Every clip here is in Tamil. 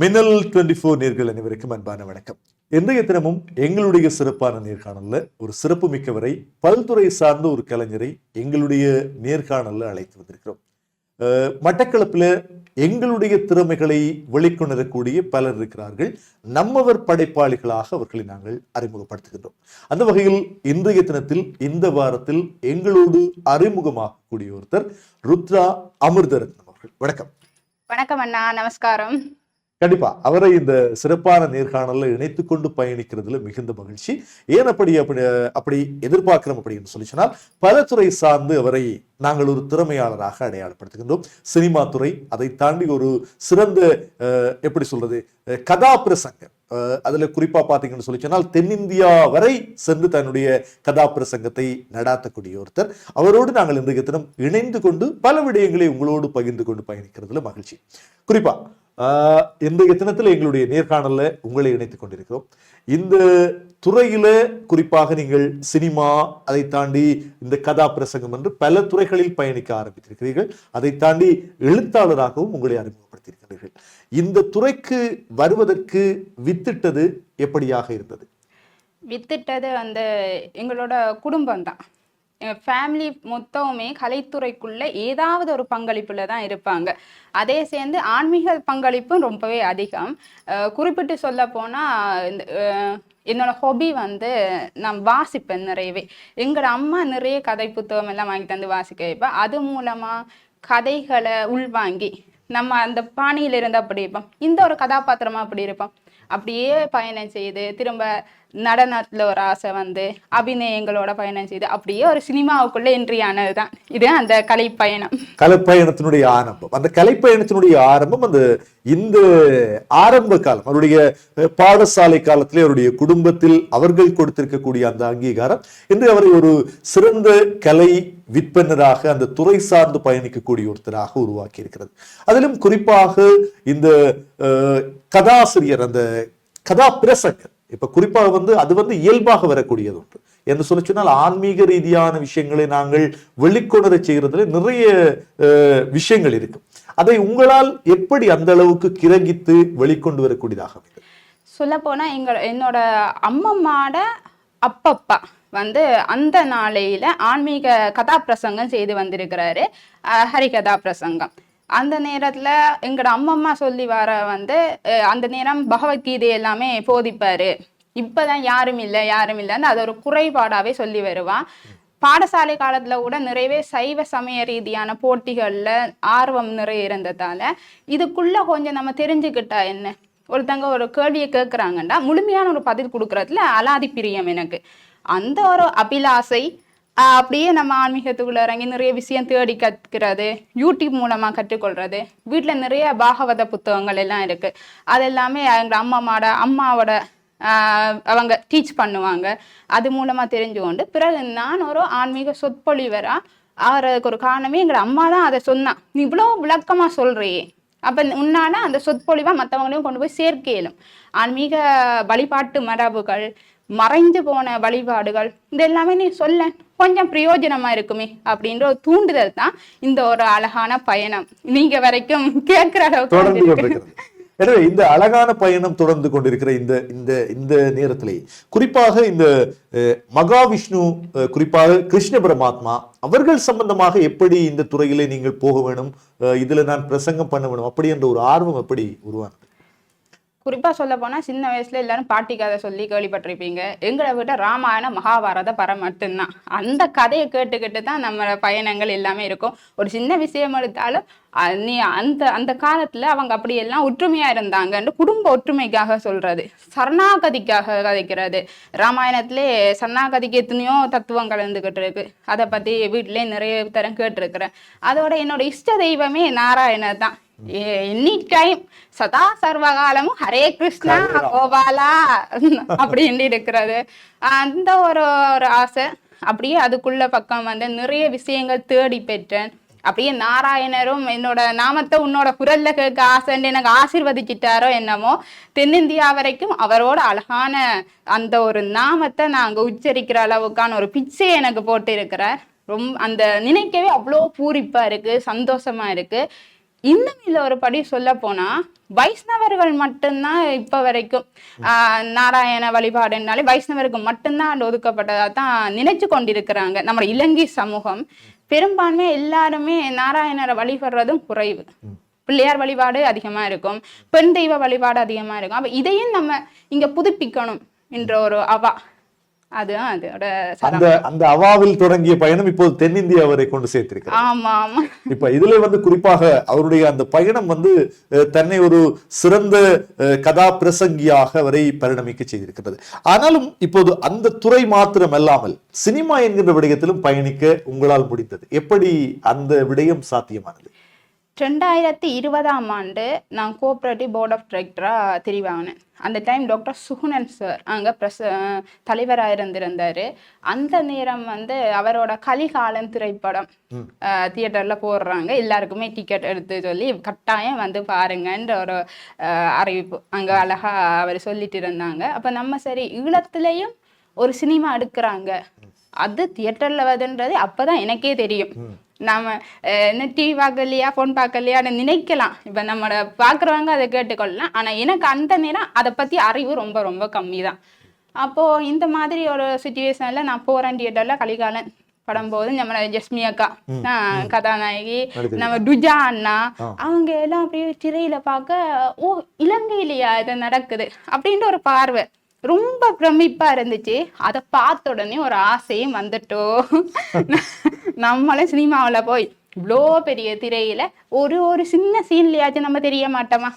மின்னல் டுவெண்ட்டி ஃபோர் நேர்கள் அனைவருக்கும் அன்பான வணக்கம். இன்றைய தினமும் எங்களுடைய சிறப்பான நேர்காணல்ல ஒரு சிறப்பு மிக்கவரை பல்துறை சார்ந்த ஒரு கலைஞரை எங்களுடைய நேர்காணல்ல அழைத்து வந்திருக்கிறோம். மட்டக்களப்பில் எங்களுடைய திறமைகளை வெளிக்கொணரக்கூடிய பலர் இருக்கிறார்கள். நம்மவர் படைப்பாளிகளாக அவர்களை நாங்கள் அறிமுகப்படுத்துகின்றோம். அந்த வகையில் இன்றைய தினத்தில் இந்த வாரத்தில் எங்களோடு அறிமுகமாகக்கூடிய ஒருத்தர் ருத்ரா அமிர்தரத்னம் அவர்கள். வணக்கம். வணக்கம் அண்ணா நமஸ்காரம். கண்டிப்பா. அவரை இந்த சிறப்பான நேர்காணல இணைத்து கொண்டு பயணிக்கிறதுல மிகுந்த மகிழ்ச்சி. ஏன் அப்படி அப்படி அப்படி எதிர்பார்க்கிறோம் அப்படின்னு சொல்லி சொன்னால் பல துறை சார்ந்து அவரை நாங்கள் ஒரு திறமையாளராக அடையாளப்படுத்துகின்றோம். சினிமா துறை அதை தாண்டி ஒரு சிறந்த எப்படி சொல்றது கதாபிரசங்கர் அஹ், அதுல குறிப்பா சொல்லி சொன்னால் தென்னிந்தியா வரை சென்று தன்னுடைய கதாபிரசங்கத்தை நடாத்தக்கூடிய ஒருத்தர். அவரோடு நாங்கள் இன்றைய தினம் இணைந்து கொண்டு பல விடயங்களை உங்களோடு பகிர்ந்து கொண்டு பயணிக்கிறதுல மகிழ்ச்சி. குறிப்பா இன்றைய தினத்தில் எங்களுடைய நேர்காணலில் உங்களை இணைத்துக் கொண்டிருக்கிறோம். இந்த துறையில் குறிப்பாக நீங்கள் சினிமா அதை தாண்டி இந்த கதாபிரசங்கம் என்று பல துறைகளில் பயணிக்க ஆரம்பித்திருக்கிறீர்கள். அதை தாண்டி எழுத்தாளராகவும் உங்களை அறிமுகப்படுத்தியிருக்கிறீர்கள். இந்த துறைக்கு வருவதற்கு வித்திட்டது எப்படியாக இருந்தது? வித்திட்டது அந்த எங்களோட குடும்பம் தான் ஃபேமிலி மொத்தமுமே கலைத்துறைக்குள்ள ஏதாவது ஒரு பங்களிப்புல தான் இருப்பாங்க. அதே சேர்ந்து ஆன்மீக பங்களிப்பும் ரொம்பவே அதிகம். குறிப்பிட்டு சொல்ல போனால் இந்த என்னோட ஹொபி வந்து நான் வாசிப்பேன் நிறையவே. எங்களோட அம்மா நிறைய கதை புத்தகம் எல்லாம் வாங்கி தந்து வாசிக்க வைப்பேன் அது மூலமாக கதைகளை உள்வாங்கி நம்ம அந்த பாணியில் இருந்து அப்படி இருப்போம். இந்த ஒரு கதாபாத்திரமா அப்படி இருப்போம். அப்படியே பயணம் செய்து திரும்ப நடனத்தில் ஒரு ஆசை வந்து அபிநயங்களோட பயணம் செய்து அப்படியே ஒரு சினிமாவுக்குள்ள என்ட்ரி ஆனது தான் இது அந்த கலை பயணம் கலைப்பயணத்தினுடைய ஆரம்பம். அந்த கலைப்பயணத்தினுடைய ஆரம்பம் அந்த இந்த ஆரம்ப காலம் அவருடைய பாடசாலை காலத்திலே அவருடைய குடும்பத்தில் அவர்கள் கொடுத்திருக்கக்கூடிய அந்த அங்கீகாரம். இன்று அவரை ஒரு சிறந்த கலை விற்பனராக அந்த துறை சார்ந்து பயணிக்கக்கூடிய ஒருத்தராக உருவாக்கி இருக்கிறது அதிலும் குறிப்பாக இந்த கதாசிரியர் அந்த கதாபிரசங்கர் இப்போ குறிப்பாக வந்து அது வந்து இயல்பாக வரக்கூடியது ஒன்று என்று சொல்லி சொன்னால் ஆன்மீக ரீதியான விஷயங்களை நாங்கள் வெளிக்கொணர செய்கிறதுல நிறைய விஷயங்கள் இருக்கு. அதை உங்களால் எப்படி அந்த அளவுக்கு கிரகித்து வெளிக்கொண்டு வரக்கூடியதாக சொல்லப்போனால் எங்க என்னோட அம்மம்மாட அப்பப்பா வந்து அந்த நாளையில ஆன்மீக கதாபிரசங்கம் செய்து வந்திருக்கிறாரு. ஹரி ஹரி கதாபிரசங்கம் அந்த நேரத்துல எங்களோட அம்மம்மா சொல்லி வர வந்து அந்த நேரம் பகவத்கீதை எல்லாமே போதிப்பாரு. இப்பதான் யாரும் இல்லை யாரும் இல்லைன்னு அது ஒரு குறைபாடாவே சொல்லி வருவான் பாடசாலை காலத்துல கூட நிறையவே சைவ சமய ரீதியான போட்டிகள்ல ஆர்வம் நிறைய இருந்ததால இதுக்குள்ள கொஞ்சம் நம்ம தெரிஞ்சுக்கிட்டா என்ன? ஒருத்தங்க ஒரு கேள்வியை கேட்குறாங்கண்டா முழுமையான ஒரு பதில் கொடுக்கறதுல அலாதி பிரியம் எனக்கு. அந்த ஒரு அபிலாசை அப்படியே நம்ம ஆன்மீகத்துக்குள்ள இறங்கி நிறைய விஷயம் தேடி கற்கிறது யூடியூப் மூலமா கற்றுக்கொள்றது. வீட்டில் நிறைய பாகவத புத்தகங்கள் எல்லாம் இருக்கு. அதெல்லாமே எங்கள் எங்க அம்மாவோட அம்மாவோட அவங்க டீச் பண்ணுவாங்க. அது மூலமா தெரிஞ்சுக்கொண்டு பிறகு நான் ஒரு ஆன்மீக சொற்பொழிவரா ஆகிறதுக்கு ஒரு காரணமே எங்க அம்மா தான் அதை சொன்னா. நீ இவ்வளோ விளக்கமா சொல்றியே. அப்ப உன்னால அந்த சொற்பொழிவா மற்றவங்களையும் கொண்டு போய் சேர்க்க இயலும். ஆன்மீக வழிபாட்டு மரபுகள் மறைந்து போன வழிபாடுகள் இது எல்லாமே நீ சொல்ல கொஞ்சம் பிரயோஜனமா இருக்குமே அப்படின்ற ஒரு தூண்டுதல் தான் இந்த ஒரு அழகான பயணம். நீங்க வரைக்கும் கேட்கிற அளவுக்கு எனவே இந்த அழகான பயணம் தொடர்ந்து கொண்டிருக்கிற இந்த இந்த இந்த நேரத்திலே குறிப்பாக இந்த மகாவிஷ்ணு குறிப்பாக கிருஷ்ண பரமாத்மா அவர்கள் சம்பந்தமாக எப்படி இந்த துறையிலே நீங்கள் போக வேணும் இதுல நான் பிரசங்கம் பண்ண வேணும் அப்படி என்ற ஒரு ஆர்வம் எப்படி உருவானது? குறிப்பா சொல்ல போனா சின்ன வயசுல எல்லாரும் பாட்டி கதை சொல்லி கேள்விப்பட்டிருப்பீங்க. எங்களை விட ராமாயண மகாபாரத பரம் மட்டும்தான். அந்த கதையை கேட்டுக்கிட்டு தான் நம்ம பயணங்கள் எல்லாமே இருக்கும். ஒரு சின்ன விஷயம் எடுத்தாலும் நீ அந்த அந்த காலத்துல அவங்க அப்படி எல்லாம் ஒற்றுமையா இருந்தாங்கன்னு குடும்ப ஒற்றுமைக்காக சொல்றது. சரணாகதிக்காக கதைக்கிறது. ராமாயணத்திலே சரணாகதிக்கு எத்தனையோ தத்துவங்கள் இருந்துகிட்டு இருக்கு. அதை பத்தி வீட்டிலே நிறைய தரம் கேட்டிருக்கிறேன். அதோட என்னோட இஷ்ட தெய்வமே நாராயணர் தான். எனி டைம் சதா சர்வகாலமும் ஹரே கிருஷ்ணா கோபாலா அப்படின்னு இருக்கிறது. அந்த ஒரு ஒரு ஆசை. அப்படியே அதுக்குள்ள பக்கம் வந்து நிறைய விஷயங்கள் தேடி பெற்றேன். அப்படியே நாராயணரும் என்னோட நாமத்தை உன்னோட குரல்ல கேட்க ஆசைன்னு எனக்கு ஆசிர்வதிச்சிட்டாரோ என்னமோ தென்னிந்தியா வரைக்கும் அவரோட அழகான அந்த ஒரு நாமத்தை நாங்க உச்சரிக்கிற அளவுக்கான ஒரு பிச்சை எனக்கு போட்டு இருக்கிறார் ரொம்ப அந்த நினைக்கவே அவ்வளோ பூரிப்பா இருக்கு சந்தோஷமா இருக்கு. இன்னும் இல்லை ஒரு படி சொல்ல போனா வைஷ்ணவர்கள் மட்டும்தான் இப்ப வரைக்கும் ஆஹ் நாராயண வழிபாடுனாலே வைஷ்ணவருக்கு மட்டும்தான் அது ஒதுக்கப்பட்டதா தான் நினைச்சு கொண்டிருக்கிறாங்க. நம்ம இலங்கை சமூகம் பெரும்பான்மை எல்லாருமே நாராயணரை வழிபடுறதும் குறைவு. பிள்ளையார் வழிபாடு அதிகமா இருக்கும். பெண் தெய்வ வழிபாடு அதிகமா இருக்கும். அப்ப இதையும் நம்ம இங்க புதுப்பிக்கணும் என்ற ஒரு அவா. அதோட அந்த அந்த அவாவில் தொடங்கிய பயணம் இப்போது தென்னிந்தியா வரை கொண்டு சேர்த்திருக்கிறார். ஆமா ஆமா. இப்ப இதுல வந்து குறிப்பாக அவருடைய அந்த பயணம் வந்து தன்னை ஒரு சிறந்த கதா பிரசங்கியாக வரை பரிணமிக்க செய்திருக்கிறது ஆனாலும் இப்போது அந்த துறை மாத்திரம் அல்லாமல் சினிமா என்கின்ற விடயத்திலும் பயணிக்க உங்களால் முடிந்தது. எப்படி அந்த விடயம் சாத்தியமானது? ரெண்டாயிரத்தி இருபதாம் ஆண்டு நான் கோஆப்ரேட்டிவ் போர்ட் ஆஃப் டைரக்டராக தெரிவாங்கினேன் அந்த டைம் டாக்டர் சுகுணன் சார் அங்கே பிரச தலைவராக இருந்திருந்தார். அந்த நேரம் வந்து அவரோட கலிகாலன் திரைப்படம் தியேட்டரில் போடுறாங்க. எல்லாருக்குமே டிக்கெட் எடுத்து சொல்லி கட்டாயம் வந்து பாருங்கன்ற ஒரு அறிவிப்பு அங்கே அழகா அவர் சொல்லிட்டு இருந்தாங்க. அப்போ நம்ம சரி ஈழத்துலேயும் ஒரு சினிமா எடுக்கிறாங்க. அது தியேட்டர்ல வருதுன்றது அப்பதான் எனக்கே தெரியும். நாம என்ன டிவி பார்க்கலையா ஃபோன் பார்க்கலையான்னு நினைக்கலாம். இப்ப நம்மளோட பார்க்குறவங்க அதை கேட்டுக்கொள்ளலாம். ஆனா எனக்கு அந்த நேரம் அதை பத்தி அறிவு ரொம்ப ரொம்ப கம்மி தான் அப்போ இந்த மாதிரி ஒரு சுச்சுவேஷன்ல நான் போறேன் தியேட்டர்ல கலிகாலன் படம் போது நம்ம ஜஸ்மி அக்கா கதாநாயகி. நம்ம டுஜா அண்ணா அவங்க எல்லாம் அப்படியே திரையில பார்க்க ஓ இலங்கையிலயா இது நடக்குது அப்படின்ற ஒரு பார்வை. ரொம்ப பிரமிப்பா இருந்துச்சு. அதை பார்த்த உடனே ஒரு ஆசையும் வந்துட்டோ. நம்மளே சினிமாவுல போய் இவ்வளோ பெரிய திரையில ஒரு ஒரு சின்ன சீன்லயாச்சும் நம்ம தெரிய மாட்டோமா?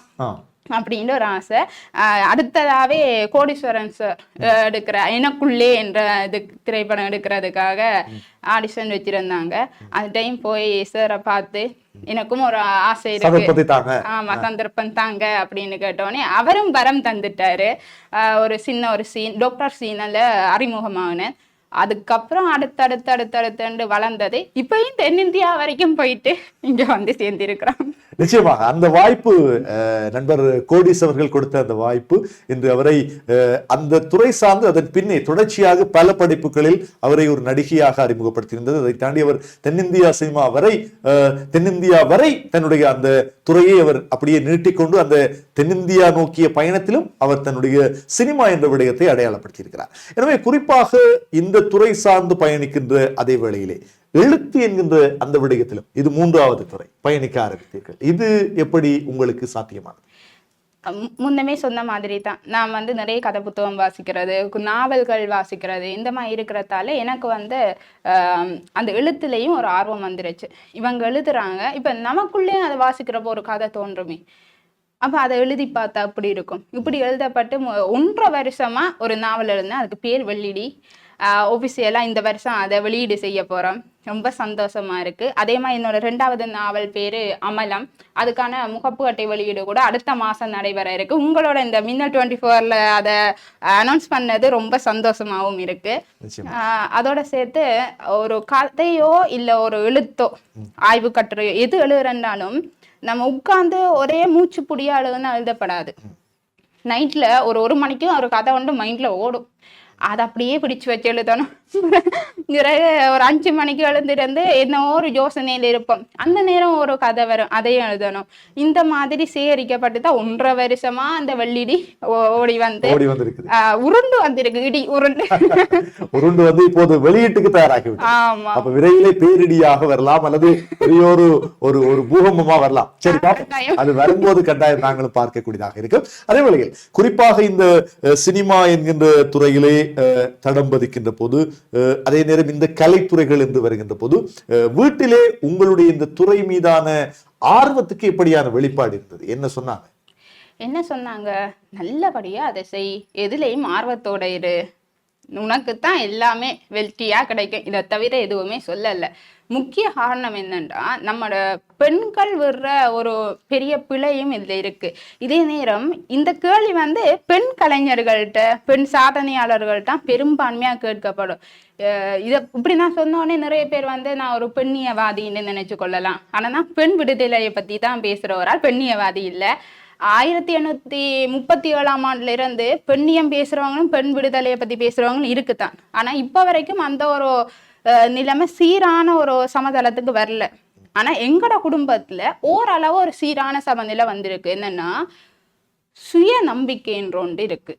ஆ. அப்படின்ற ஒரு ஆசை. ஆஹ் அடுத்ததாவே கோடீஸ்வரன் சார் எடுக்கிற எனக்குள்ளே என்ற இது திரைப்படம் எடுக்கிறதுக்காக ஆடிஷன் வச்சிருந்தாங்க. அந்த டைம் போய் சாரை பார்த்து எனக்கும் ஒரு ஆசை இருக்கு. ஆமா சந்தர்ப்பம் தாங்க அப்படின்னு கேட்டோடனே அவரும் வரம் தந்துட்டாரு. ஆஹ் ஒரு சின்ன ஒரு சீன் டாக்டர் சீனில் அறிமுகமாகினேன் அதுக்கப்புறம் அடுத்தடுத்து அடுத்தடுத்து வளர்ந்தது. இப்பயும் தென்னிந்தியா வரைக்கும் போயிட்டு இங்க வந்து சேர்ந்திருக்கிறோம். நிச்சயமாக அந்த வாய்ப்பு அஹ், நண்பர் கோடிஸ் அவர்கள் கொடுத்த அந்த வாய்ப்பு இன்று அவரை அஹ், அந்த துறை சார்ந்து அதன் பின்னே தொடர்ச்சியாக பல படிப்புகளில் அவரை ஒரு நடிகையாக அறிமுகப்படுத்தியிருந்தது. அதை தாண்டி அவர் தென்னிந்தியா சினிமா வரை தென்னிந்தியா வரை தன்னுடைய அந்த துறையை அவர் அப்படியே நீட்டிக்கொண்டு அந்த தென்னிந்தியா நோக்கிய பயணத்திலும் அவர் தன்னுடைய சினிமா என்ற விடயத்தை அடையாளப்படுத்தியிருக்கிறார். எனவே குறிப்பாக இந்த துறை சார்ந்து பயணிக்கின்ற அதே வேளையிலே எழுத்து என்கின்ற அந்த விடயத்திலும் இது மூன்றாவது துறை. பயணிக்க ஆரம்பித்தீர்கள். இது எப்படி உங்களுக்கு சாத்தியமானது? முன்னமே சொன்ன மாதிரி தான் நான் வந்து நிறைய கதை புத்தகம் வாசிக்கிறது நாவல்கள் வாசிக்கிறது இந்த மாதிரி இருக்கிறதால எனக்கு வந்து அந்த எழுத்துலேயும் ஒரு ஆர்வம் வந்துருச்சு. இவங்க எழுதுறாங்க. இப்போ நமக்குள்ளேயும் அதை வாசிக்கிறப்போ ஒரு கதை தோன்றுமே. அப்போ அதை எழுதி பார்த்தா அப்படி இருக்கும். இப்படி எழுதப்பட்டு ஒன்றரை வருஷமா ஒரு நாவல் எழுதினேன். அதுக்கு பேர் வெள்ளிடி. ஒஃபிஷியலாக இந்த வருஷம் அதை வெளியீடு செய்ய போகிறோம் ரொம்ப சந்தோஷமா இருக்கு. அதே மாதிரி என்னோட ரெண்டாவது நாவல் பேரு அமலம். அதுக்கான முகப்பு அட்டை வெளியீடு கூட அடுத்த மாசம் நடைபெற இருக்கு. உங்களோட இந்த மின்னல் டுவெண்ட்டி ஃபோர்ல அதை அனௌன்ஸ் பண்ணது ரொம்ப சந்தோஷமாவும் இருக்கு. நிச்சயமா. ஆஹ் அதோட சேர்த்து ஒரு கதையோ இல்ல ஒரு எழுத்தோ ஆய்வு கட்டுரையோ எது எழுதுறனாலும் நம்ம உட்காந்து ஒரே மூச்சு புடியாளுன்னு எழுதுன்னு எழுதப்படாது நைட்ல ஒரு ஒரு மணிக்கும் ஒரு கதை வந்து மைண்ட்ல ஓடும். அதை அப்படியே பிடிச்சு வச்சு எழுதணும். பிறகு ஒரு அஞ்சு மணிக்கு எழுந்திருந்து என்னவோ ஒரு யோசனையில இருப்போம். அந்த நேரம் ஒரு கதை வரும். அதையும் எழுதணும். இந்த மாதிரி சேகரிக்கப்பட்டு தான் ஒன்றரை வருஷமா அந்த வெள்ளிடி ஓடி வந்து உருண்டு வந்திருக்கு. இடி உருண்டு. உருண்டு வந்து இப்போது வெளியீட்டுக்கு தயாராகிவிட்டது. ஆமா. அப்ப விரைவிலே பேரிடியாக வரலாம் அல்லது பெரிய ஒரு ஒரு ஒரு பூகம்பமா வரலாம். சரி. அது வரும்போது கட்டாயம் நாங்களும் பார்க்கக்கூடியதாக இருக்கும். அதே வேளையில் குறிப்பாக இந்த சினிமா என்கின்ற துறையிலே தடம் பதிக்கின்ற போது அதே நேரம் இந்த கலைத்துறைகள் என்று வருகின்ற போது வீட்டிலே உங்களுடைய இந்த துறை மீதான ஆர்வத்துக்கு எப்படியான வெளிப்பாடு இருந்தது? என்ன சொன்னாங்க? என்ன சொன்னாங்க? நல்லபடியா அதை செய். எதுலேயும் ஆர்வத்தோட இரு. உனக்கு தான் எல்லாமே வெல்ட்டியா கிடைக்கும். இதை தவிர எதுவுமே சொல்லலை. முக்கிய காரணம் என்னன்னா நம்மளோட பெண்கள் விடுற ஒரு பெரிய பிழையும் இதில் இருக்குது இதே நேரம் இந்த கேள்வி வந்து பெண் கலைஞர்கள்ட்ட பெண் சாதனையாளர்கள்ட்ட பெரும்பான்மையாக கேட்கப்படும். இதை இப்படி நான் சொன்னோடனே நிறைய பேர் வந்து நான் ஒரு பெண்ணியவாதின்னு நினைச்சு கொள்ளலாம். ஆனால் நான் பெண் விடுதலையை பற்றி தான் பேசுகிறவரால் ஒரு ஆள் பெண்ணியவாதி இல்லை. ஆயிரத்தி எண்ணூற்றி முப்பத்தி ஏழாம் ஆண்டுலேருந்து பெண்ணியம் பேசுகிறவங்களும் பெண் விடுதலையை பற்றி பேசுகிறவங்களும் இருக்குது இருக்குதான். ஆனால் இப்போ வரைக்கும் அந்த ஒரு நிலைமை சீரான ஒரு சமதளத்துக்கு வரல. ஆனா எங்கட குடும்பத்துல ஓரளவு ஒரு சீரான சமநிலை வந்திருக்கு. என்னன்னா சுய நம்பிக்கைன்ற ஒன்று இருக்கு.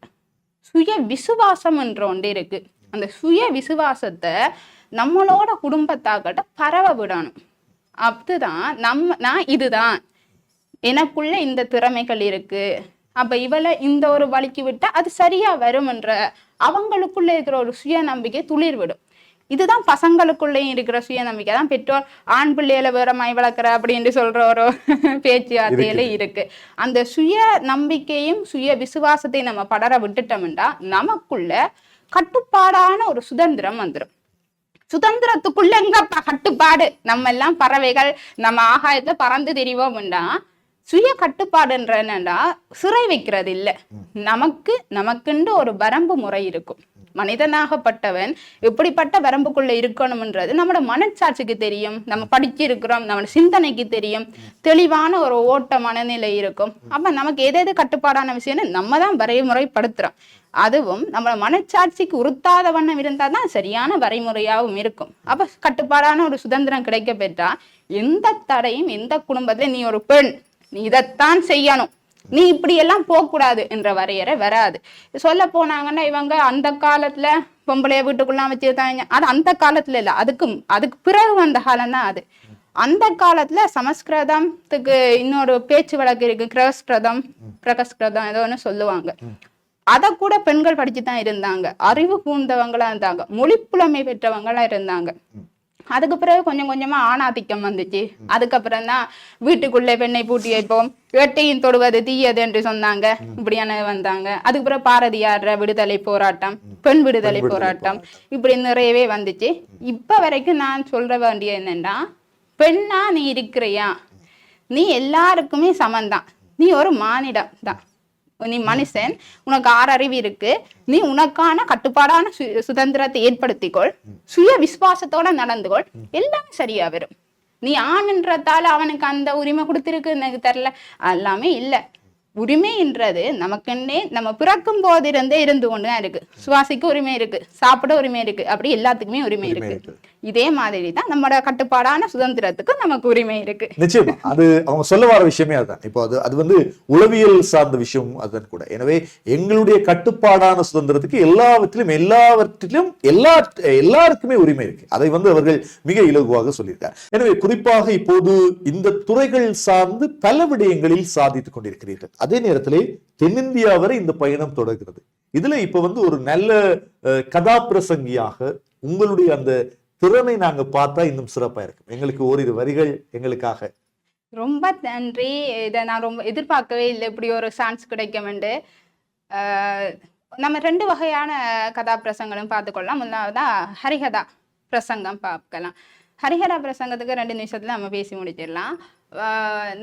சுய விசுவாசம் என்ற ஒன்று இருக்கு. அந்த சுய விசுவாசத்தை நம்மளோட குடும்பத்தாக்கிட்ட பரவ விடணும். அதுதான் நம்ம நான் இதுதான். எனக்குள்ள இந்த திறமைகள் இருக்கு. அப்ப இவளை இந்த ஒரு வழிக்கு விட்டா அது சரியா வரும்ன்ற அவங்களுக்குள்ள இருக்கிற ஒரு சுய நம்பிக்கை துளிர் விடும் இதுதான் பசங்களுக்குள்ளேயும் இருக்கிற சுய நம்பிக்கை தான் பெற்றோர் ஆண் பிள்ளைகளை வேறமாய் வளர்க்குற அப்படின்னு சொல்ற ஒரு பேச்சுவார்த்தையில இருக்கு. அந்த சுய நம்பிக்கையும் சுய விசுவாசத்தையும் நம்ம படர விட்டுட்டோம்னா நமக்குள்ள கட்டுப்பாடான ஒரு சுதந்திரம் வந்துடும் சுதந்திரத்துக்குள்ள எங்கப்பா கட்டுப்பாடு? நம்ம எல்லாம் பறவைகள் நம்ம ஆகாயத்துல பறந்து திரிவோம்னா சுய கட்டுப்பாடுன்ற என்னன்னா சிறை வைக்கிறது இல்ல நமக்கு நமக்குண்டு ஒரு வரம்பு முறை இருக்கும். மனிதனாகப்பட்டவன் எப்படிப்பட்ட வரம்புக்குள்ள இருக்கணும்ன்றது நம்மளோட மனச்சாட்சிக்கு தெரியும். நம்ம படிச்சிருக்கிறோம் நம்ம சிந்தனைக்கு தெரியும். தெளிவான ஒரு ஓட்ட மனநிலை இருக்கும். அப்ப நமக்கு எது கட்டுப்பாடான விஷயம்னு நம்ம தான் வரைமுறைப்படுத்துறோம். அதுவும் நம்மள மனச்சாட்சிக்கு உறுத்தாத வண்ணம் இருந்தால் தான் சரியான வரைமுறையாகவும் இருக்கும். அப்ப கட்டுப்பாடான ஒரு சுதந்திரம் கிடைக்க பெற்றா எந்த தடையும் எந்த குடும்பத்திலையும் நீ ஒரு பெண் நீ இதைத்தான் செய்யணும். நீ இப்படி எல்லாம் போகக்கூடாது என்ற வரையறை வராது. சொல்ல போனாங்கன்னா இவங்க அந்த காலத்துல பொம்பளைய வீட்டுக்குள்ளாம் வச்சிருந்தாங்க அது அந்த காலத்துல இல்ல அதுக்கு அதுக்கு பிறகு வந்த காலம் தான் அது. அந்த காலத்துல சமஸ்கிருதத்துக்கு இன்னொரு பேச்சு வழக்கு இருக்கு. கிரகஸ்கிருதம் பிரகஸ்கிருதம் ஏதோ ஒன்று சொல்லுவாங்க. அதை கூட பெண்கள் படிச்சு தான் இருந்தாங்க. அறிவு கூர்ந்தவங்களா இருந்தாங்க. மொழி புலமை பெற்றவங்களா இருந்தாங்க. அதுக்கு பிறகு கொஞ்சம் கொஞ்சமா ஆணாதிக்கம் வந்துச்சு. அதுக்கப்புறம் தான் வீட்டுக்குள்ளே பெண்ணை பூட்டி வைப்போம். வேட்டையின் தொடுவது தீயது என்று சொன்னாங்க. இப்படியான வந்தாங்க. அதுக்கு பிறகு பாரதியார் விடுதலை போராட்டம் பெண் விடுதலை போராட்டம் இப்படி நிறையவே வந்துச்சு. இப்ப வரைக்கும் நான் சொல்ற வேண்டிய என்னன்னா பெண்ணா நீ இருக்கிறியா? நீ எல்லாருக்குமே சமந்தான். நீ ஒரு மானிடம் தான் நீ மனுஷன் உனக்கு ஆறு அறிவு இருக்கு. நீ உனக்கான கட்டுப்பாடான சு- சுதந்திரத்தை ஏற்படுத்திக்கொள். சுய விசுவாசத்தோட நடந்துகொள். எல்லாமே சரியா வரும் நீ ஆண்ன்றதால அவனுக்கு அந்த உரிமை கொடுத்துருக்கு எனக்கு தெரியல. எல்லாமே இல்ல. உரிமைன்றது நமக்குன்னே நம்ம பிறக்கும் போதிருந்தே இருந்து கொண்டு தான் இருக்கு. சுவாசிக்க உரிமை இருக்கு. சாப்பிட உரிமை இருக்கு. அப்படி எல்லாத்துக்குமே உரிமை இருக்கு. இதே மாதிரி தான் நம்மளோட கட்டுப்பாடான சுதந்திரத்துக்கு நமக்கு உரிமை இருக்கு. நிச்சயமா. அது அவங்க சொல்ல வர விஷயமே அதுதான். இப்போ அது அது வந்து உளவியல் சார்ந்த விஷயம் அதுதான் கூட. எனவே எங்களுடைய கட்டுப்பாடான சுதந்திரத்துக்கு எல்லாவற்றிலும் எல்லாவற்றிலும் எல்லா எல்லாருக்குமே உரிமை இருக்கு. அதை வந்து அவர்கள் மிக இலகுவாக சொல்லியிருக்கார். எனவே குறிப்பாக இப்போது இந்த துறைகள் சார்ந்து பல விடயங்களில் சாதித்துக் கொண்டிருக்கிறீர்கள். அதே நேரத்திலே தென்னிந்தியா வரை இந்த பயணம் தொடர்கிறது. இதுல இப்ப வந்து ஒரு நல்ல அஹ், கதாபிரசங்கியாக உங்களுடைய அந்த திறனை நாங்க பார்த்தா இன்னும் சிறப்பா இருக்கும். எங்களுக்கு ஓரிரு வரிகள் எங்களுக்காக. ரொம்ப நன்றி. இதை நான் ரொம்ப எதிர்பார்க்கவே இல்லை. இப்படி ஒரு சான்ஸ் கிடைக்கும்ண்டு ஆஹ் நம்ம ரெண்டு வகையான கதாபிரசங்களும் பார்த்துக்கொள்ளலாம் முதலாவதா ஹரிகதா பிரசங்கம் பார்க்கலாம். ஹரிஹரா பிரசங்கத்துக்கு ரெண்டு நிமிஷத்துல நம்ம பேசி முடிச்சிடலாம்.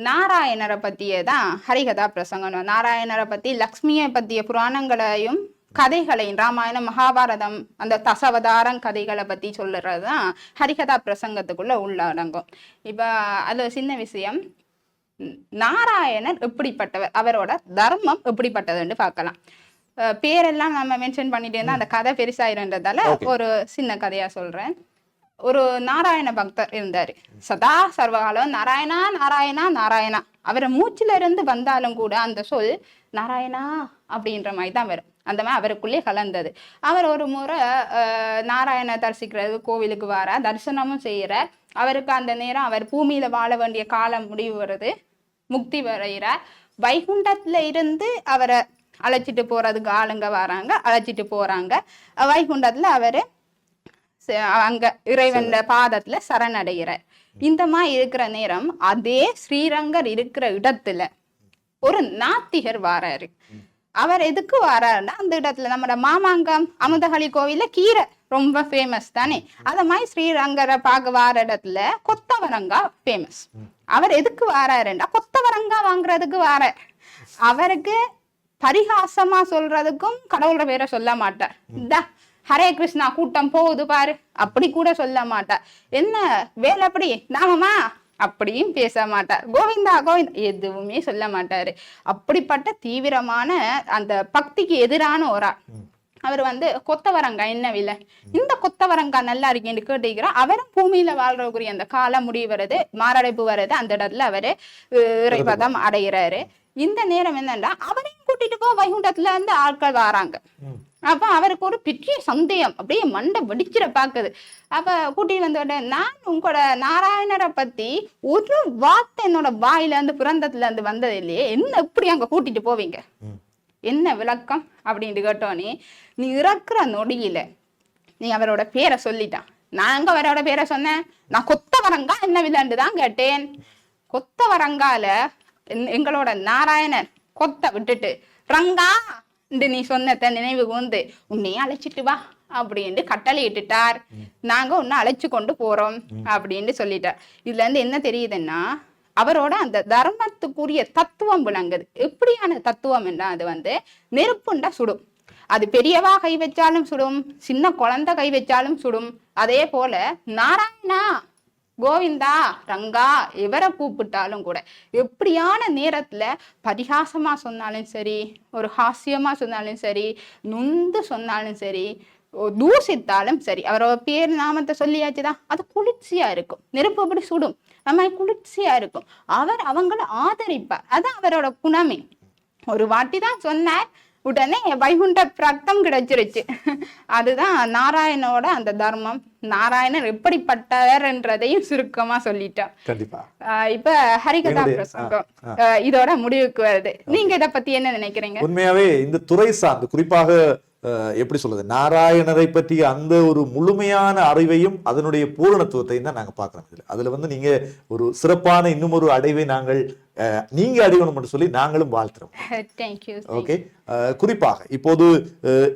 நாராயணரை பற்றியே தான் ஹரிகதா பிரசங்கம். நாராயணரை பற்றி லக்ஷ்மியை பற்றிய புராணங்களையும் கதைகளையும் ராமாயணம் மகாபாரதம் அந்த தசவதாரம் கதைகளை பற்றி சொல்லுறது தான் ஹரிகதா பிரசங்கத்துக்குள்ள உள்ளடங்கும். இப்போ அது சின்ன விஷயம். ம், நாராயணர் எப்படிப்பட்டவர்? அவரோட தர்மம் எப்படிப்பட்டதுன்னு பார்க்கலாம். பேரெல்லாம் நம்ம மென்ஷன் பண்ணிட்டே இருந்தா அந்த கதை பெருசாயிருன்றதால. ஒரு சின்ன கதையா சொல்றேன். ஒரு நாராயண பக்தர் இருந்தாரு. சதா சர்வகாலம் நாராயணா நாராயணா நாராயணா. அவரை மூச்சுல இருந்து வந்தாலும் கூட அந்த சொல் நாராயணா அப்படின்ற மாதிரி தான் வரும். அந்த மாதிரி அவருக்குள்ளே கலந்தது. அவர் ஒரு முறை நாராயண தரிசிக்கிறது கோவிலுக்கு வர தரிசனமும் செய்யற. அவருக்கு அந்த நேரம் அவர் பூமியில வாழ வேண்டிய காலம் முடிவு வருது. முக்தி வரைகிறார் வைகுண்டத்துல இருந்து அவரை அழைச்சிட்டு போறதுக்கு ஆளுங்க வராங்க. அழைச்சிட்டு போறாங்க. வைகுண்டத்துல அவரு அங்க இறைவன் பாதத்துல சரணடைகிறார். இந்த மாதிரி இருக்கிற நேரம் அதே ஸ்ரீரங்கர் இருக்கிற இடத்துல ஒரு நாத்திகர் வாராரு. அவர் எதுக்கு வராருன்னா அந்த இடத்துல நம்மளோட மாமாங்கம் அமுதகளி கோவில கீரை ரொம்ப ஃபேமஸ் தானே. அத மாதிரி ஸ்ரீரங்கரை பார்க்க வார இடத்துல கொத்தவரங்கா ஃபேமஸ் அவர் எதுக்கு வாராருண்டா கொத்தவரங்கா வாங்குறதுக்கு வார அவருக்கு பரிகாசமா சொல்றதுக்கும் கடவுளோட பேரை சொல்ல மாட்டார். இந்தா ஹரே கிருஷ்ணா கூட்டம் போகுது பாரு. அப்படி கூட சொல்ல மாட்டார். என்ன வேலை அப்படி நாமமா? அப்படியும் பேச மாட்டார் கோவிந்தா கோவிந்தா எதுவுமே சொல்ல மாட்டாரு. அப்படிப்பட்ட தீவிரமான அந்த பக்திக்கு எதிரான ஒரு ஆள். அவர் வந்து கொத்தவரங்காய் என்ன விலை? இந்த கொத்தவரங்காய் நல்லா இருக்கேன்னு கேட்டுக்கிறோம் அவரும் பூமியில வாழ்றக்கூடிய அந்த காலம் முடிவு வருது மாரடைப்பு வருது. அந்த இடத்துல அவரு இறைபதம் அடைகிறாரு. இந்த நேரம் என்னன்னா அவரையும் கூட்டிட்டு போ வைகுண்டத்துல இருந்து ஆட்கள் வராங்க. அப்ப அவருக்கு ஒரு பெரிய சந்தேகம். அப்படியே மண்டை வெடிச்சிட பாக்குது அப்ப கூட்டிட்டு வந்த உடனே நான் உங்களோட நாராயணரை பத்தி ஒரு வார்த்தை என்னோட வாயில இருந்து பிறந்ததுல இருந்து வந்தது இல்லையே. என்ன எப்படி அங்க கூட்டிட்டு போவீங்க. என்ன விளக்கம்? அப்படின்ட்டு கேட்டோன்னே நீ இறக்குற நொடியில நீ அவரோட பேரை சொல்லிட்டான் நான் எங்க அவரோட பேரை சொன்னேன்? நான் கொத்தவரங்கா என்ன விளையாண்டு தான் கேட்டேன். கொத்தவரங்கால என்- எங்களோட நாராயணன் கொத்த விட்டுட்டு ரங்கா என்று நீ சொன்னத நினைவு கூர்ந்து உன்னையும் அழைச்சிட்டு வா அப்படின்ட்டு கட்டளை இட்டுட்டார். நாங்க உன்னை அழைச்சு கொண்டு போறோம் அப்படின்னு சொல்லிட்டார். இதுல இருந்து என்ன தெரியுதுன்னா அவரோட அந்த தர்மத்துக்குரிய தத்துவம் விளங்குது. எப்படியான தத்துவம் என்ன அது வந்து நெருப்புண்டா சுடும். அது பெரியவா கை வச்சாலும் சுடும் சின்ன குழந்தை கை வச்சாலும் சுடும். அதே போல நாராயணா கோவிந்தா ரங்கா எவரை கூப்பிட்டாலும் கூட எப்படியான நேரத்துல பரிகாசமா சொன்னாலும் சரி ஒரு ஹாஸ்யமா சொன்னாலும் சரி நொந்து சொன்னாலும் சரி தூசித்தாலும் சரி அவரோட பேர் நாமத்தை சொல்லியாச்சுதான். அது குளிர்ச்சியா இருக்கும். நெருப்பு அப்படி சுடும். நம்ம குளிர்ச்சியா இருக்கும். அவர் அவங்கள ஆதரிப்பார். அது அவரோட குணமே ஒரு வாட்டி தான் சொன்னார். உடனே வைகுண்ட பிராப்தம் கிடைச்சிருச்சு. அதுதான் நாராயணோட அந்த தர்மம். நாராயணர் எப்படிப்பட்டவர் என்றதையும் சுருக்கமா ஆஹ் இப்ப ஹரிகதா பிரசங்கம். இதோட முடிவுக்கு வருது. நீங்க இத பத்தி என்ன நினைக்கிறீங்க? உண்மையாவே இந்த துறை சார்ந்து குறிப்பாக எப்படி சொல்றது நாராயணரை பற்றிய அந்த ஒரு முழுமையான அறிவையும் அதனுடைய பூரணத்துவத்தையும் தான் நாங்க பார்க்கிறோம். இதுல அதுல வந்து நீங்க ஒரு சிறப்பான இன்னும் ஒரு அடைவை நாங்கள் நீங்க அடையணும் சொல்லி நாங்களும் வாழ்த்துறோம். ஓகே குறிப்பாக இப்போது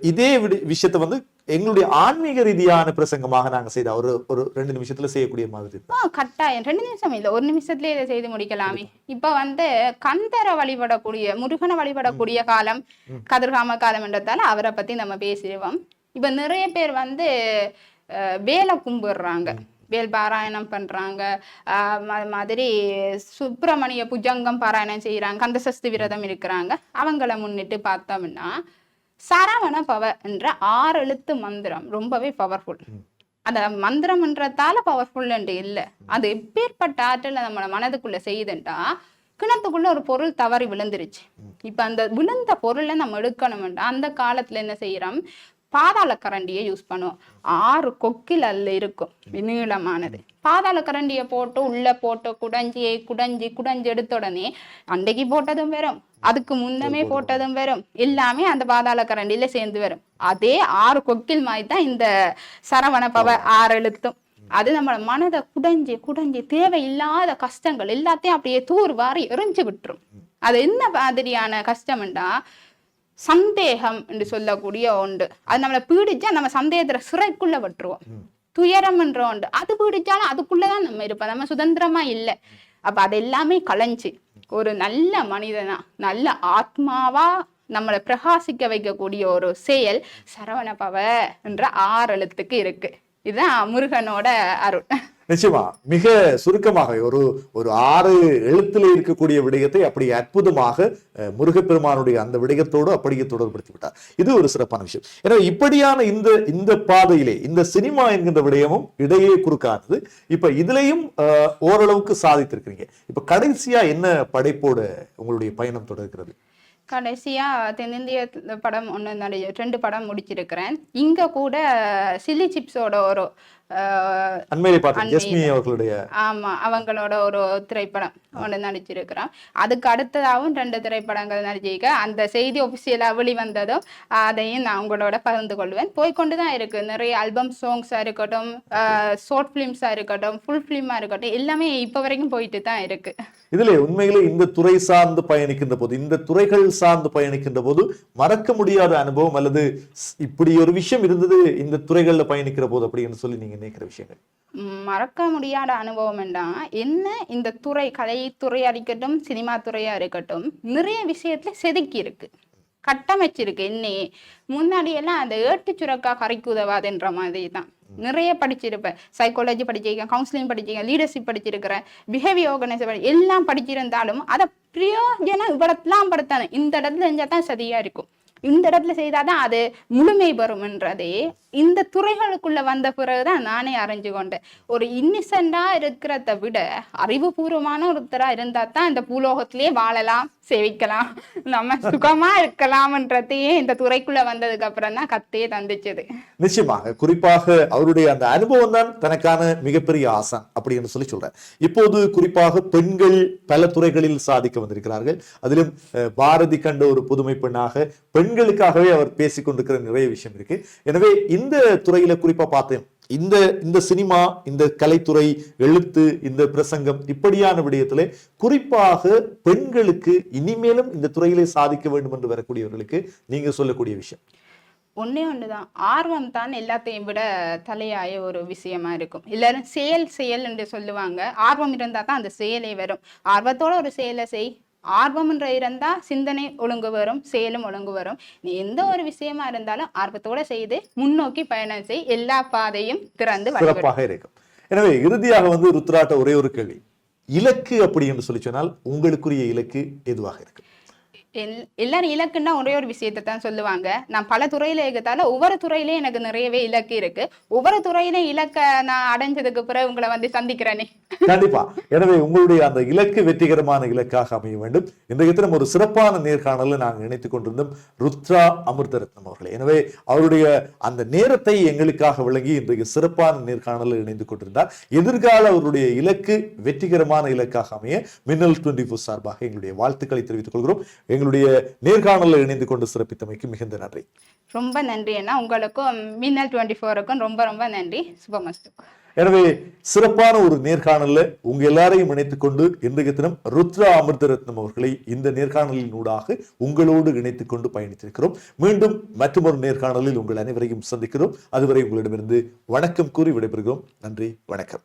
இதே விஷயத்தை வந்து எங்களுடைய ஆன்மீக ரீதியான பிரசங்கமாக நாங்க செய்த ஒரு ஒரு ரெண்டு நிமிஷத்துல செய்யக்கூடிய மாதிரி கட்டாயம். ரெண்டு நிமிஷம் இல்ல ஒரு நிமிஷத்துலயே இதை செய்து முடிக்கலாமே. இப்ப வந்து கந்தரை வழிபடக்கூடிய முருகனை வழிபடக்கூடிய காலம் கதிர்காம காலம் என்றதால அவரை பத்தி நம்ம பேசிடுவோம். இப்ப நிறைய பேர் வந்து வேலை கும்பிடுறாங்க. வேல் பாராயணம் பண்றாங்க. ம- மாதிரி சுப்பிரமணிய புஜங்கம் பாராயணம் செய்யறாங்க கந்த சஷ்டி விரதம் இருக்கிறாங்க. அவங்கள முன்னிட்டு பார்த்தோம்னா சரவண பவ என்ற ஆறு எழுத்து மந்திரம் ரொம்பவே பவர்ஃபுல் அந்த மந்திரம்ன்றதால பவர்ஃபுல் இல்லை. அது எப்பேற்பட்ட ஆற்றல நம்ம மனதுக்குள்ள செய்யுதுண்டா கிணத்துக்குள்ள ஒரு பொருள் தவறி விழுந்துருச்சு. இப்ப அந்த விழுந்த பொருளை நம்ம எடுக்கணும்டா அந்த காலத்துல என்ன செய்யறோம் பாதாள கரண்டியை யூஸ் பண்ணுவோம். ஆறு கொக்கில் அதுல இருக்கும் நீளமானது பாதாள கரண்டியை போட்டு உள்ள போட்டு குடஞ்சி குடஞ்சி குடஞ்சி எடுத்த உடனே அன்றைக்கு போட்டதும் வரும் அதுக்கு முன்னமே போட்டதும் வரும் எல்லாமே அந்த பாதாள கரண்டியில சேர்ந்து வரும். அதே ஆறு கொக்கில் மாதிரி தான் இந்த சரவண பவ ஆறு எழுத்தும். அது நம்ம மனதை குடைஞ்சி குடைஞ்சி தேவையில்லாத கஷ்டங்கள் எல்லாத்தையும் அப்படியே தூர் வாரி எறிஞ்சு விட்டுரும். அது என்ன மாதிரியான கஷ்டம்டா சந்தேகம் என்று சொல்லக்கூடிய ஒன்று. அது நம்மளை பீடிச்சா நம்ம சந்தேகத்துல சிறைக்குள்ள விட்டுருவோம் துயரம் என்ற ஒன்று. அது பீடிச்சாலும் அதுக்குள்ளதான் நம்ம இருப்போம். நம்ம சுதந்திரமா இல்லை. அப்ப அது எல்லாமே களைஞ்சு ஒரு நல்ல மனிதனா நல்ல ஆத்மாவா நம்மளை பிரகாசிக்க வைக்கக்கூடிய ஒரு செயல் சரவணபவ என்ற ஆறு எழுத்துக்கு இருக்கு. இதுதான் முருகனோட அருள். நிச்சயமா. மிக சுருக்கமாக ஒரு ஒரு ஆறு எழுத்துல இருக்கக்கூடிய விடயத்தை அப்படி அற்புதமாக முருகப்பெருமானுடைய அந்த விடயத்தோடு அப்படியே தொடர்படுத்தி விட்டார் இது ஒரு சிறப்பான விஷயம். எனவே இப்படியான இந்த இந்த பாதையிலே இந்த சினிமா என்கின்ற விடயமும் இடையே குறுக்கானது. இப்ப இதுலயும் ஓரளவுக்கு சாதித்திருக்கிறீங்க. இப்ப கடைசியா என்ன படைப்போட உங்களுடைய பயணம் தொடர்கிறது? கடைசியா தென்னிந்திய படம் ஒன்று ரெண்டு படம் முடிச்சிருக்கிறேன். இங்க கூட சில்லி சிப்ஸோட ஒரு ஆமா அவங்களோட ஒரு திரைப்படம் ஒன்று நடிச்சிருக்கிறோம். அதுக்கு அடுத்ததாகவும் ரெண்டு திரைப்படங்கள் நடிச்சிருக்க அந்த செய்தி ஒபிஷியலாக வெளிவந்ததும் அதையும் நான் உங்களோட பகிர்ந்து கொள்வேன். போய்க்கொண்டு தான் இருக்கு. நிறைய ஆல்பம் சாங்ஸாக இருக்கட்டும் ஷார்ட் ஃபிலிம்ஸாக இருக்கட்டும் ஃபுல் ஃபிலிமாக இருக்கட்டும் எல்லாமே இப்போ வரைக்கும் போயிட்டு தான் இருக்கு. இதிலே உண்மையிலே இந்த துறை சார்ந்து பயணிக்கின்ற போது இந்த துறைகள் சார்ந்து பயணிக்கின்ற போது மறக்க முடியாத அனுபவம் அல்லது இப்படி ஒரு விஷயம் இருந்தது இந்த துறைகள்ல பயணிக்கிற போது அப்படின்னு சொல்லி நீங்க நினைக்கிற விஷயங்கள். மறக்க முடியாத அனுபவம் என்றா என்ன இந்த துறை கலைத்துறையா இருக்கட்டும் சினிமா துறையா இருக்கட்டும் நிறைய விஷயத்துல செதுக்கி இருக்கு. கட்டமைச்சிருக்கு. என்னையே முன்னாடி எல்லாம் அந்த ஏட்டு சுரக்கா கரைக்கு உதவாதுன்ற மாதிரி தான் நிறைய படிச்சிருப்பேன் சைக்காலஜி படிச்சிருக்கேன் கவுன்சிலிங் படிச்சிருக்கேன் லீடர்ஷிப் படிச்சிருக்கிறேன் பிஹேவியர் ஆர்கனைசேஷன் எல்லாம் படிச்சிருந்தாலும் அதை பிரயோஜனம் இவ்வளோலாம் படுத்தானே இந்த இடத்துல இருந்தால் தான் சரியா இருக்கும். இந்த இடத்துல செய்தாதான் அது முழுமை பெறும்ன்றதே. இந்த துறைகளுக்குள்ள வந்த பிறகுதான் நானே அறிஞ்சு கொண்டேன். ஒரு இன்னிசென்டா இருக்கிறத விட அறிவுபூர்வமான ஒருத்தரா இருந்தா தான் இந்த பூலோகத்திலேயே வாழலாம் சேவிக்கலாம் நம்ம சுகமா இருக்கலாம்ன்றதையே இந்த துறைக்குள்ள வந்ததுக்கு அப்புறம் தான் கத்தையே தந்துச்சது. நிச்சயமாக குறிப்பாக அவருடைய அந்த அனுபவம் தான் தனக்கான மிகப்பெரிய ஆசை அப்படின்னு சொல்லி சொல்றேன். இப்போது குறிப்பாக பெண்கள் பல துறைகளில் சாதிக்க வந்திருக்கிறார்கள். அதிலும் பாரதி கண்ட ஒரு புதுமை பெண்ணாக பெண் பெண்களுக்காகவே அவர் பேசிக்கொண்டிருக்கிற நிறைய விஷயம் இருக்கு. எனவே இந்த துறையில குறிப்பா பார்த்தேன். இந்த இந்த சினிமா இந்த கலைத்துறை எழுத்து இந்த பிரசங்கம் இப்படியான விடயத்திலே குறிப்பாக பெண்களுக்கு இனிமேலும் இந்த துறையிலே சாதிக்க வேண்டும் என்று வரக்கூடியவர்களுக்கு நீங்க சொல்லக்கூடிய விஷயம். ஒண்ணே ஒண்ணுதான். ஆர்வம் தான் எல்லாத்தையும் விட தலையாய ஒரு விஷயமா இருக்கும். எல்லாரும் செயல் செயல் என்று சொல்லுவாங்க. ஆர்வம் இருந்தா தான் அந்த செயலே வரும். ஆர்வத்தோட ஒரு செயலை செய் ஆர்வம்ன்ற இருந்தால் சிந்தனை ஒழுங்கு வரும் செயலும் ஒழுங்கு வரும். நீ எந்த ஒரு விஷயமா இருந்தாலும் ஆர்வத்தோட செய்து முன்னோக்கி பயணம் செய். எல்லா பாதையும் திறந்து சிறப்பாக இருக்கும். எனவே இறுதியாக வந்து ருத்ராட்ட ஒரே ஒரு கேள்வி. இலக்கு அப்படி என்று சொல்லி சொன்னால் உங்களுக்குரிய இலக்கு எதுவாக இருக்கு? எல்- எல்லாரும் இலக்குன்னா ஒரே ஒரு விஷயத்தை தான் சொல்லுவாங்க. நான் பல துறையில இருக்கத்தால ஒவ்வொரு துறையிலயும் எனக்கு நிறையவே இலக்கு இருக்கு. ஒவ்வொரு துறையிலே இலக்க நான் அடைஞ்சதுக்கு பிறகு உங்களை வந்து சந்திக்கிறேனே. கண்டிப்பா. எனவே உங்களுடைய அந்த இலக்கு வெற்றிகரமான இலக்காக அமைய வேண்டும். இன்றைய தினம் ஒரு சிறப்பான நேர்காணலை நாங்கள் இணைத்துக் கொண்டிருந்தோம் ருத்ரா அமிர்தரத்னம் அவர்களை. எனவே அவருடைய அந்த நேரத்தை எங்களுக்காக விளங்கி இன்றைக்கு சிறப்பான நேர்காணலில் இணைந்து கொண்டிருந்தார். எதிர்கால அவருடைய இலக்கு வெற்றிகரமான இலக்காக அமைய மின்னல் டுவெண்டி ஃபோர் சார்பாக எங்களுடைய வாழ்த்துக்களை தெரிவித்துக் கொள்கிறோம். எங்களுடைய நேர்காணலில் இணைந்து கொண்டு சிறப்பித்தமைக்கு மிகுந்த நன்றி. ரொம்ப நன்றி அண்ணா. உங்களுக்கும் மின்னல் டுவெண்ட்டி ஃபோருக்கும் ரொம்ப ரொம்ப நன்றி. சுபமஸ்து எனவே சிறப்பான ஒரு நேர்காணல்ல உங்க எல்லாரையும் இணைத்துக் கொண்டு இன்றைய தினம் ருத்ரா அமிர்தரத்னம் அவர்களை இந்த நேர்காணலின் ஊடாக உங்களோடு இணைத்துக் கொண்டு பயணித்திருக்கிறோம். மீண்டும் மற்றொரு நேர்காணலில் உங்கள் அனைவரையும் சந்திக்கிறோம். அதுவரை உங்களிடமிருந்து வணக்கம் கூறி விடைபெறுகிறோம். நன்றி வணக்கம்.